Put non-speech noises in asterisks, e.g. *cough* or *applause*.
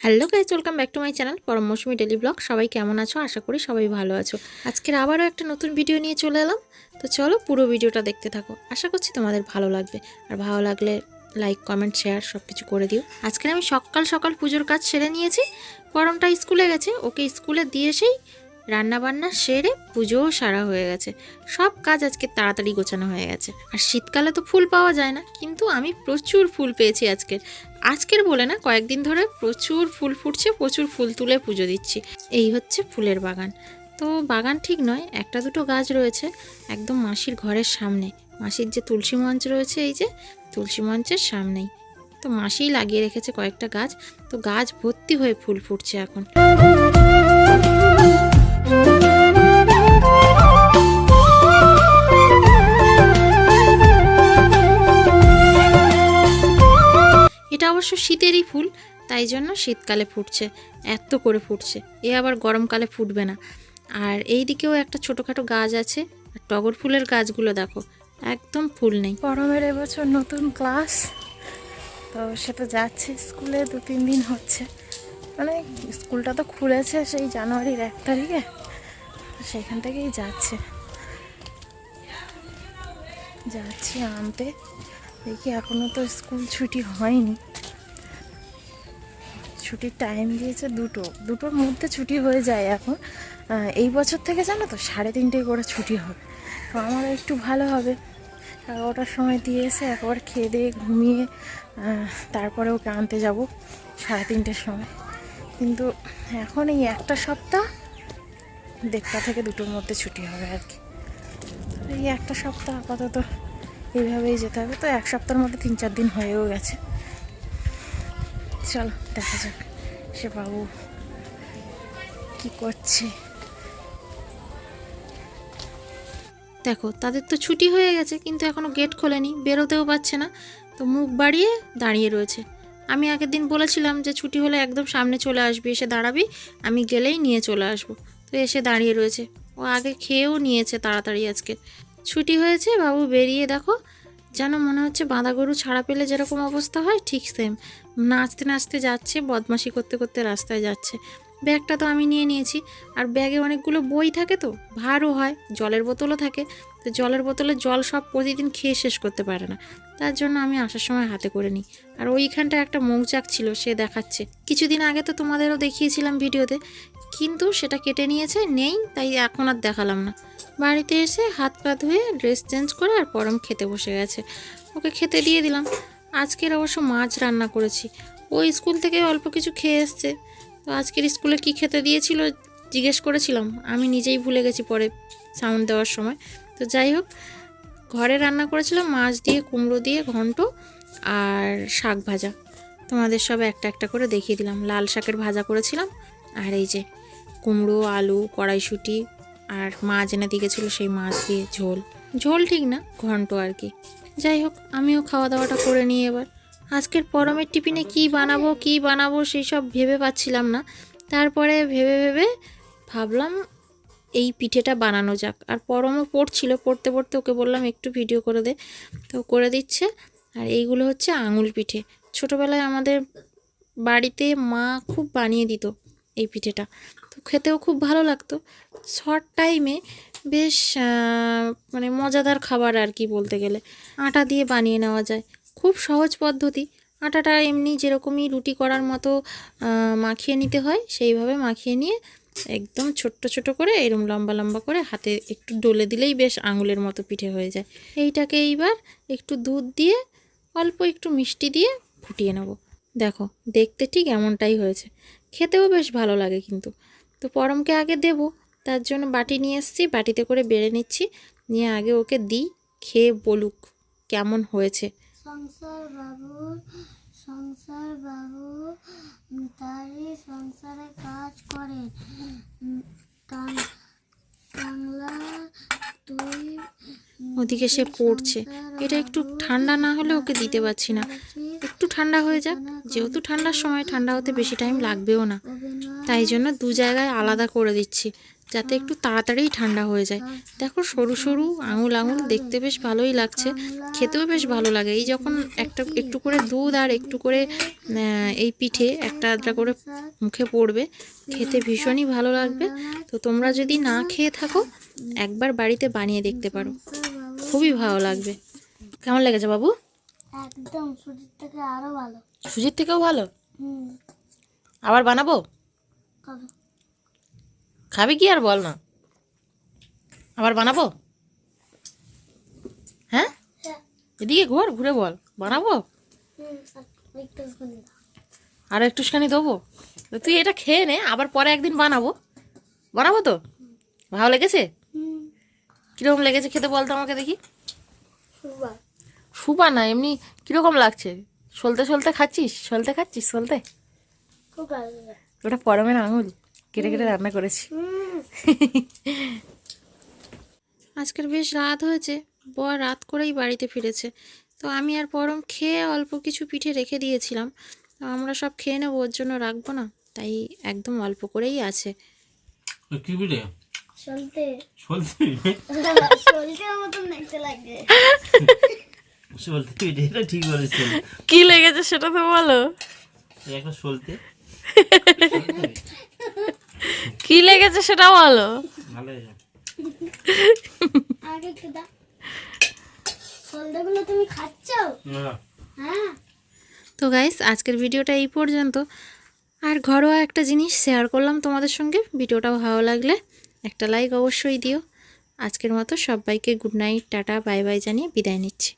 Hello guys welcome back to my channel Param Mousumi daily blog. সবাই কেমন আছো? আশা করি সবাই ভালো আছো। আজকের আবারও একটা নতুন ভিডিও নিয়ে চলে এলাম। তো চলো পুরো ভিডিওটা দেখতে থাকো। আশা করছি তোমাদের ভালো লাগবে। আর ভালো লাগলে লাইক কমেন্ট শেয়ার সব কিছু করে দিও। আজকের আমি সকাল সকাল পুজোর কাজ সেরে নিয়েছি। পরমটা স্কুলে গেছে। ওকে স্কুলে দিয়ে এসেই রান্না বান্না সেরে পুজোও সারা হয়ে গেছে। সব কাজ আজকে তাড়াতাড়ি গোছানো হয়ে গেছে। আর শীতকালে তো ফুল পাওয়া যায় না। কিন্তু আমি প্রচুর ফুল পেয়েছি আজকের আজকের বলে না, কয়েকদিন ধরে প্রচুর ফুল ফুটছে, প্রচুর ফুল তুলে পুজো দিচ্ছি। এই হচ্ছে ফুলের বাগান। তো বাগান ঠিক নয়, একটা দুটো গাছ রয়েছে একদম মাসির ঘরের সামনে। মাসির যে তুলসী মঞ্চ রয়েছে এই যে, তুলসী মঞ্চের সামনেই। তো মাসিই লাগিয়ে রেখেছে কয়েকটা গাছ। তো গাছ ভর্তি হয়ে ফুল ফুটছে এখন। এটা অবশ্য শীতেরই ফুল, তাই জন্য শীতকালে ফুটছে, এত করে ফুটছে। এ আবার গরমকালে ফুটবে না। আর এই দিকেও একটা ছোটোখাটো গাছ আছে, আর টগর ফুলের গাছগুলো দেখো, একদম ফুল নেই। গরমের এবছর নতুন ক্লাস, তো সে তো যাচ্ছে স্কুলে দু তিন দিন হচ্ছে। মানে স্কুলটা তো খুলেছে সেই জানুয়ারির এক তারিখে, সেখান থেকেই যাচ্ছে। যাচ্ছি আনতে, দেখি এখনও তো স্কুল ছুটি হয়নি। ছুটির টাইম দিয়েছে দুটো। দুটোর মধ্যে ছুটি হয়ে যায় এখন। এই বছর থেকে জানো তো, সাড়ে তিনটে করে ছুটি হবে। তো আমারও একটু ভালো হবে। এগারোটার সময় দিয়ে এসে একবার খেয়ে দিয়ে ঘুমিয়ে তারপরে ওকে আনতে যাব সাড়ে তিনটের সময়। কিন্তু এখন এই একটা সপ্তাহ দেড়টা থেকে দুটোর মধ্যে ছুটি হবে আর কি। এই একটা সপ্তাহ আপাতত এইভাবেই যেতে হবে। তো এক সপ্তাহের মধ্যে তিন চার দিন হয়েও গেছে। চলো, দেখা যাক সে বাবু কি করছে। দেখো, তাদের তো ছুটি হয়ে গেছে, কিন্তু এখনও গেট খোলেনি, বেরোতেও পারছে না। তো মুখ বাড়িয়ে দাঁড়িয়ে রয়েছে। আমি আগের দিন বলেছিলাম যে ছুটি হলে একদম সামনে চলে আসবি, এসে দাঁড়াবি, আমি গেলেই নিয়ে চলে আসব। তো এসে দাঁড়িয়ে রয়েছে। ও আগে খেয়েও নিয়েছে তাড়াতাড়ি আজকে। ছুটি হয়েছে, বাবু বেরিয়ে দেখো যেন মনে হচ্ছে বাঁধা গরু ছাড়া পেলে যেরকম অবস্থা হয়, ঠিক সেম নাচতে নাচতে যাচ্ছে, বদমাশি করতে করতে রাস্তায় যাচ্ছে। ব্যাগটা তো আমি নিয়ে নিয়েছি, আর ব্যাগে অনেকগুলো বই থাকে তো, ভারও হয়, জলের বোতলও থাকে। তো জলের বোতলে জল সব প্রতিদিন খেয়ে শেষ করতে পারে না। তার জন্য আমি আসার সময় হাতে করে নিই। আর ওইখানটা একটা মৌচাক ছিল, সে দেখাচ্ছে। কিছুদিন আগে তো তোমাদেরও দেখিয়েছিলাম ভিডিওতে কিন্তু সেটা কেটে নিয়েছে, নেই, তাই এখন আর দেখালাম না। বাড়িতে এসে হাত পা ধুয়ে ড্রেস চেঞ্জ করে আর পরম খেতে বসে গেছে। ওকে খেতে দিয়ে দিলাম। আজকের অবশ্য মাছ রান্না করেছি। ও স্কুল থেকে অল্প কিছু খেয়ে এসছে। তো আজকের স্কুলে কি খেতে দিয়েছিল জিজ্ঞেস করেছিলাম। আমি নিজেই ভুলে গেছি পরে সাউন্ড দেওয়ার সময়। তো যাই হোক, ঘরে রান্না করেছিলাম মাছ দিয়ে কুমড়ো দিয়ে ঘন্ট আর শাক ভাজা। তোমাদের সব একটা একটা করে দেখিয়ে দিলাম। লাল শাকের ভাজা করেছিলাম। আর এই যে কুমড়ো, আলু, কড়াইশুঁটি আর মাছ এনে দিয়ে গেছিল সেই মাছ দিয়ে ঝোল। ঝোল ঠিক না, ঘন্ট আর কি। যাই হোক, আমিও খাওয়া দাওয়াটা করে নিই এবার। আজকের পরমের টিফিনে কি বানাবো কি বানাবো সেই সব ভেবে পাচ্ছিলাম না। তারপরে ভেবে ভেবে ভাবলাম এই পিঠেটা বানানো যাক। আর পরমও পড়ছিল, পড়তে পড়তে ওকে বললাম, একটু ভিডিও করে দে। তো করে দিচ্ছে। আর এইগুলো হচ্ছে আঙুল পিঠে। ছোটোবেলায় আমাদের বাড়িতে মা খুব বানিয়ে দিত এই পিঠেটা। খেতেও খুব ভালো লাগতো। শর্ট টাইমে বেশ মানে মজাদার খাবার আর কি বলতে গেলে। আটা দিয়ে বানিয়ে নেওয়া যায়। খুব সহজ পদ্ধতি। আটাটা এমনি যেরকমই রুটি করার মতো মাখিয়ে নিতে হয়, সেইভাবে মাখিয়ে নিয়ে একদম ছোট্ট ছোট করে, এরম লম্বা লম্বা করে হাতে একটু ডলে দিলেই বেশ আঙুলের মতো পিঠে হয়ে যায়। এইটাকে এইবার একটু দুধ দিয়ে অল্প একটু মিষ্টি দিয়ে ফুটিয়ে নেব। দেখো, দেখতে ঠিক এমনটাই হয়েছে। খেতেও বেশ ভালো লাগে কিন্তু। তো পরমকে আগে দেব তার জন্য বাটি নিয়ে এসেছি বাটিতে করে বেড়ে নিচ্ছি নিয়ে আগে ওকে দিই খেয়ে বলুক কেমন হয়েছে। সংসার বাবু সংসার বাবু তারই সংসারে কাজ করে। ওদিকে সে পড়ছে। এটা একটু ঠান্ডা না হলে ওকে দিতে পারছি না। একটু ঠান্ডা হয়ে যাক। যেহেতু ঠান্ডার সময় ঠান্ডা হতে বেশি টাইম লাগবেও না। তাই জন্য দু জায়গায় আলাদা করে দিচ্ছি, যাতে একটু তাড়াতাড়ি ঠান্ডা হয়ে যায়। দেখো সরু সরু আঙুল আঙুল দেখতে বেশ ভালোই লাগছে, খেতেও বেশ ভালো লাগে। এই যখন একটা একটু করে দুধ আর একটু করে এই পিঠে একটা আধটা করে মুখে পড়বে, খেতে ভীষণই ভালো লাগবে। তো তোমরা যদি না খেয়ে থাকো, একবার বাড়িতে বানিয়ে দেখতে পারো। খুবই ভালো লাগবে। কেমন লেগেছে বাবু? একদম সুজির থেকে আরও ভালো। সুজির থেকেও ভালো? হুম। আবার বানাবো? খাবি কি আর বল না। আবার বানাবো? হ্যাঁ? হ্যাঁ। এদিকে ঘোর ঘুরে বল। বানাবো? হুম আর একটুখানি দেবো? তো তুই এটা খেয়ে নে আবার পরে একদিন বানাবো। বানাবো তো? ভালো লেগেছে? কীরকম লেগেছে খেতে বলতো আমাকে দেখি। সুপা না এমনি কীরকম লাগছে? সলতে সলতে খাচ্ছিস? সলতে খাচ্ছিস? সলতে? খুব ভালো লাগে। ওটা পরমের আঙুল? কেটে কেটে রান্না করেছি। আজকের বেশ রাত হয়েছে। বর রাত করেই বাড়িতে ফিরেছে। তো আমি আর পরম খেয়ে অল্প কিছু পিঠে রেখে দিয়েছিলাম। তো আমরা সব খেয়ে নেব ওর জন্য রাখব না। তাই একদম অল্প করেই আছে। কি সলতে। মতন দেখতে লাগে। *laughs* সলতে এটা ঠিক বলেছেন কি লেগেছে সেটা তো বলো। এই একটা সলতে। কি লেগেছে সেটা বলো। ভালো হয়েছে আগে একটু দাও। সলতেগুলো তুমি খাচ্ছ? না। হ্যাঁ। তো গাইস আজকের ভিডিওটা এই পর্যন্ত। আর ঘরোয়া একটা জিনিস শেয়ার করলাম তোমাদের সঙ্গে। ভিডিওটা ভালো লাগলে একটা লাইক অবশ্যই দিও। আজকের মতো সবাইকে good night tata bye bye জানিয়ে বিদায় নিচ্ছি।